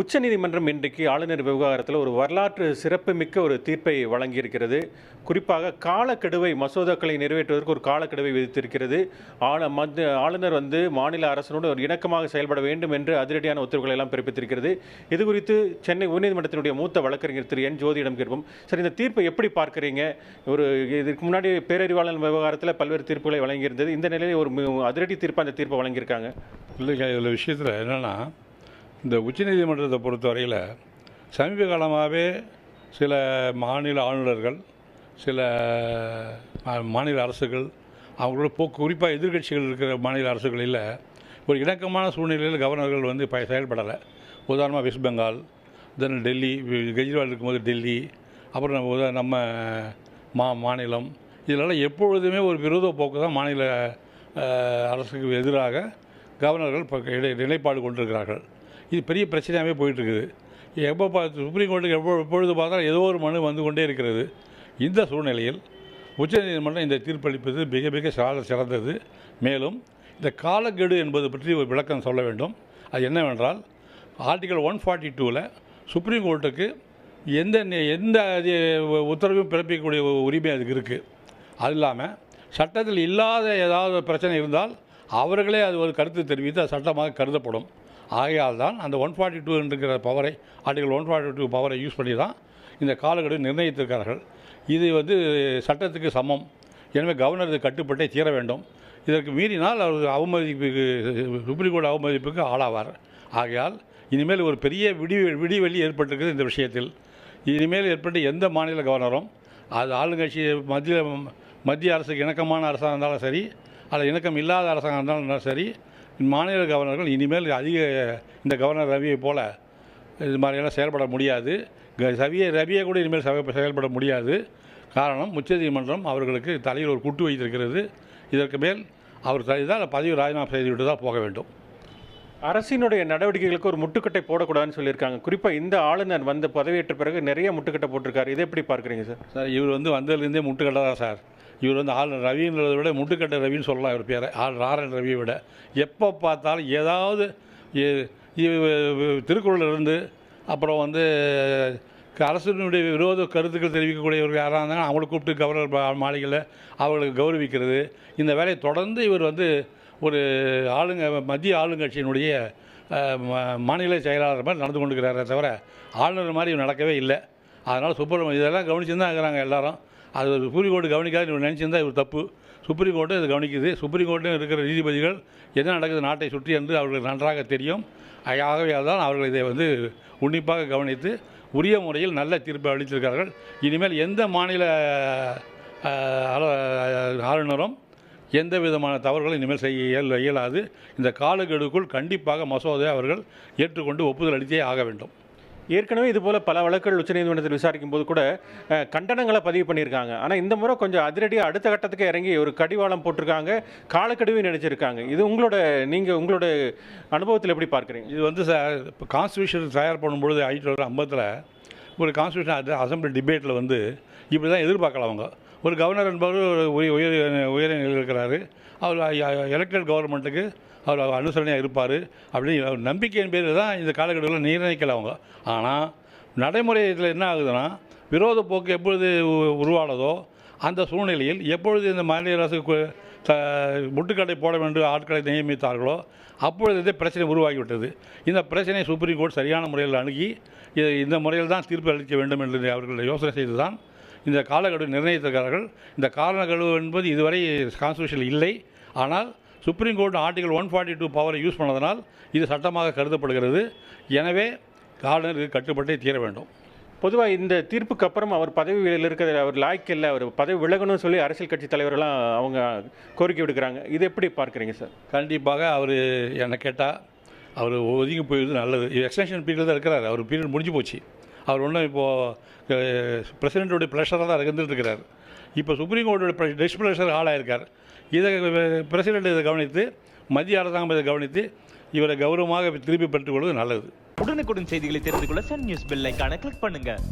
உச்சநீதிமன்றம் இன்றைக்கு ஆளுநர் விவகாரத்தில் ஒரு வரலாற்று சிறப்புமிக்க ஒரு தீர்ப்பை வழங்கியிருக்கிறது. குறிப்பாக காலக்கெடுவை மசோதாக்களை நிறைவேற்றுவதற்கு ஒரு காலக்கெடுவை விதித்திருக்கிறது. ஆள மத்திய ஆளுநர் வந்து மாநில அரசனோடு ஒரு இணக்கமாக செயல்பட வேண்டும் என்று அதிரடியான உத்தரவுகளை எல்லாம் பிறப்பித்திருக்கிறது. இது குறித்து சென்னை உயர்நீதிமன்றத்தினுடைய மூத்த வழக்கறிஞர் திரு என் ஜோதியிடம் கேட்போம். சார் இந்த தீர்ப்பை எப்படி பார்க்குறீங்க? ஒரு இதுக்கு முன்னாடி பேரறிவாளன் விவகாரத்தில் பல்வேறு தீர்ப்புகளை வழங்கியிருந்தது. இந்த நிலையில் ஒரு அதிரடி தீர்ப்பு அந்த தீர்ப்பை வழங்கியிருக்காங்க? இல்லை இதில் விஷயத்தில் என்னென்னா இந்த உச்சநீதிமன்றத்தை பொறுத்தவரையில் சமீப காலமாகவே சில மாநில ஆளுநர்கள் சில மாநில அரசுகள் அவங்களோட போக்கு குறிப்பாக எதிர்க்கட்சிகள் இருக்கிற மாநில அரசுகளில் ஒரு இணக்கமான சூழ்நிலையில் கவர்னர்கள் வந்து ப செயல்படலை. உதாரணமாக வெஸ்ட் பெங்கால் தென் டெல்லி கெஜ்ரிவால் இருக்கும்போது டெல்லி அப்புறம் நம்ம நம்ம மா மாநிலம் இதிலெல்லாம் எப்பொழுதுமே ஒரு விரோத போக்கு தான் மாநில அரசுக்கு எதிராக கவர்னர்கள் இப்போ இடை- நிலைப்பாடு கொண்டிருக்கிறார்கள். இது பெரிய பிரச்சனையாகவே போயிட்டுருக்குது. எப்போ பார்த்து சுப்ரீம் கோர்ட்டுக்கு எப்போ எப்பொழுது பார்த்தாலும் ஏதோ ஒரு மனு வந்து கொண்டே இருக்கிறது. இந்த சூழ்நிலையில் உச்சநீதிமன்றம் இந்த தீர்ப்பளிப்பது மிக மிக சால சிறந்தது. மேலும் இந்த காலக்கெடு என்பது பற்றி ஒரு விளக்கம் சொல்ல வேண்டும். அது என்னவென்றால் ஆர்டிகல் ஒன் ஃபார்ட்டி டூவில் சுப்ரீம் கோர்ட்டுக்கு எந்த எந்த உத்தரவையும் உத்தரவும் பிறப்பிக்கக்கூடிய உரிமை அதுக்கு இருக்குது அது இல்லாமல் சட்டத்தில் இல்லாத ஏதாவது பிரச்சனை இருந்தால் அவர்களே அது ஒரு கருத்து தெரிவித்து அது சட்டமாக கருதப்படும். ஆகையால் தான் அந்த ஒன் ஃபார்ட்டி டூ என்கிற பவரை ஆர்டிகல் ஒன் ஃபார்ட்டி டூ பவரை யூஸ் பண்ணி தான் இந்த காலக்கெடு நிர்ணயித்திருக்கிறார்கள். இது வந்து சட்டத்துக்கு சமம். எனவே கவர்னர் இது கட்டுப்பட்டே தீர வேண்டும். இதற்கு மீறினால் அவர் அவமதிப்புக்கு சுப்ரீம் கோர்ட் அவமதிப்புக்கு ஆளாவார். ஆகையால் இனிமேல் ஒரு பெரிய விடி விடிவெளி ஏற்பட்டிருக்குது இந்த விஷயத்தில். இனிமேல் ஏற்பட்ட எந்த மாநில கவர்னரும் அது ஆளுங்கட்சி மத்திய மத்திய அரசுக்கு இணக்கமான அரசாங்கம் இருந்தாலும் சரி அல்லது இணக்கம் இல்லாத அரசாங்கம் இருந்தாலும் சரி மாநில கவர்னர்கள் இனிமேல் அதிக இந்த கவர்னர் ரவியை போல இது மாதிரியெல்லாம் செயல்பட முடியாது. ரவியை ரவியை கூட இனிமேல் செய- செயல்பட முடியாது. காரணம் உச்சநீதிமன்றம் அவர்களுக்கு தலையில் ஒரு குட்டு வைத்திருக்கிறது. இதற்கு மேல் அவர் தான் பதவி ராஜினாமா செய்துவிட்டு தான் போக வேண்டும். அரசினுடைய நடவடிக்கைகளுக்கு ஒரு முட்டுக்கட்டை போடக்கூடாதுன்னு சொல்லியிருக்காங்க. குறிப்பாக இந்த ஆளுநர் வந்து பதவியேற்ற பிறகு நிறைய முட்டுக்கட்டை போட்டிருக்காரு. இதை எப்படி பார்க்குறீங்க சார்? சார் இவர் வந்து வந்ததுலேருந்தே முட்டுக்கட்டை தான் சார். இவர் வந்து ஆள் ரவின்றதை விட முட்டுக்கட்டை ரவின்னு சொல்லலாம் இவர் பேரை. ஆள் ஆரன் ரவியை விட. எப்போ பார்த்தாலும் ஏதாவது இ- இருந்து அப்புறம் வந்து அரசினுடைய விரோத கருத்துக்கள் தெரிவிக்கக்கூடியவர்கள் யாராக இருந்தாலும் அவங்களை கூப்பிட்டு கவர்னர் மாளிகையில் அவர்களுக்கு கௌரவிக்கிறது. இந்த வேலையை தொடர்ந்து இவர் வந்து ஒரு ஆளுங்க மத்திய ஆளுங்கட்சியினுடைய மாநில செயலாளர் மாதிரி நடந்து கொண்டுக்கிறாரே தவிர ஆளுநர் மாதிரி இவர் நடக்கவே இல்லை. அதனால் சுப்பிரமணியம் இதெல்லாம் கவனிச்சு தான் இருக்கிறாங்க எல்லாரும். அது ஒரு சுப்ரீம் கோர்ட்டு கவனிக்காது இவர் நினச்சிருந்தா இவர் தப்பு. சுப்ரீம் கோர்ட்டும் இது கவனிக்குது. சுப்ரீம் கோர்ட்டில் இருக்கிற நீதிபதிகள் என்ன நடக்குது நாட்டை சுற்றி என்று அவர்களுக்கு நன்றாக தெரியும். ஆகவே தான் அவர்கள் இதை வந்து உன்னிப்பாக கவனித்து உரிய முறையில் நல்ல தீர்ப்பை அளித்திருக்கிறார்கள். இனிமேல் எந்த மாநில ஆளுநரும் எந்த விதமான தவறுகளும் இனிமேல் செய்ய இயல் இயலாது. இந்த காலக்கெடுக்குள் கண்டிப்பாக மசோதை அவர்கள் ஏற்றுக்கொண்டு ஒப்புதல் அளித்தே ஆக வேண்டும். ஏற்கனவே இதுபோல் பல வழக்குகள் உச்சநீதிமன்றத்தில் விசாரிக்கும் போது கூட கண்டனங்களை பதிவு பண்ணியிருக்காங்க. ஆனால் இந்த முறை கொஞ்சம் அதிரடியாக அடுத்த கட்டத்துக்கு இறங்கி ஒரு கடிவாளம் போட்டிருக்காங்க காலக்கெடுவையும் நினைச்சிருக்காங்க. இது உங்களோட நீங்கள் உங்களோட அனுபவத்தில் எப்படி பார்க்குறீங்க? இது வந்து சார் இப்போ கான்ஸ்டியூஷன் தயார் பண்ணும்பொழுது ஆயிரத்தி தொள்ளாயிரத்தி ஐம்பத்தில் ஒரு கான்ஸ்டியூஷன் அசம்பிளி டிபேட்டில் வந்து இப்படி தான் எதிர்பார்க்கலாம் அவங்க. ஒரு கவர்னர் என்பவர் ஒரு உய- உயர் உயர நிலையில் இருக்கிறாரு. அவர் எலெக்டட் கவர்மெண்ட்டுக்கு அவர் அனுசரணையாக இருப்பார் அப்படின்னு நம்பிக்கையின் பேரில் தான் இந்த காலகட்டத்தில் நிர்ணயிக்கல அவங்க. ஆனால் நடைமுறையில் என்ன ஆகுதுன்னா விரோத போக்கு எப்பொழுது உ- உருவானதோ அந்த சூழ்நிலையில் எப்பொழுது இந்த மாநில அரசு முட்டுக்கடை த- போட வேண்டும் ஆட்களை நியமித்தார்களோ அப்பொழுதே பிரச்சனை உருவாகிவிட்டது. இந்த பிரச்சனையை சுப்ரீம் கோர்ட் சரியான முறையில் அணுகி இந்த முறையில் தான் தீர்ப்பு அளிக்க வேண்டும் என்று அவர்கள் யோசனை செய்து தான் இந்த காலக்கெடு நிர்ணயித்திருக்கிறார்கள். இந்த காலக்கெடு என்பது இதுவரை கான்ஸ்டியூஷன் இல்லை. ஆனால் supreme court article one forty two பவரை யூஸ் பண்ணதனால் இது சட்டமாக கருதப்படுகிறது. எனவே இது கட்டுப்பட்டே தீர வேண்டும். பொதுவாக இந்த தீர்ப்புக்கு அப்புறம் அவர் பதவியில் இருக்கிற அவர் லாய்க்கு இல்லை அவர் பதவி விலகணும்னு சொல்லி அரசியல் கட்சி தலைவரெல்லாம் அவங்க கோரிக்கை விடுக்கிறாங்க. இது எப்படி பார்க்குறீங்க சார்? கண்டிப்பாக அவர் என்னை கேட்டால் அவர் ஒதுங்கி போயிடுது நல்லது. எக்ஸ்டென்ஷன் பீரியட் தான் இருக்கிறார். அவர் பீரியட் முடிஞ்சு போச்சு. அவர் ஒன்றும் இப்போது பிரசிடென்ட்டோடைய ப்ரெஷராக தான் இருந்துட்டு இருக்கிறார். இப்போ சுப்ரீம் கோர்ட்டோட டிஸ்பிளஷர் ஆளாயிருக்கார். இதை பிரசிடென்ட் இதை கவனித்து மத்திய அரசாங்கம் இதை கவனித்து இவரை கௌரவமாக திருப்பி பெற்றுக்கொள்வது நல்லது. உடனுக்குடன் செய்திகளை தெரிந்து கொள்ள சன் நியூஸ் பெல் ஐகானை கிளிக் பண்ணுங்கள்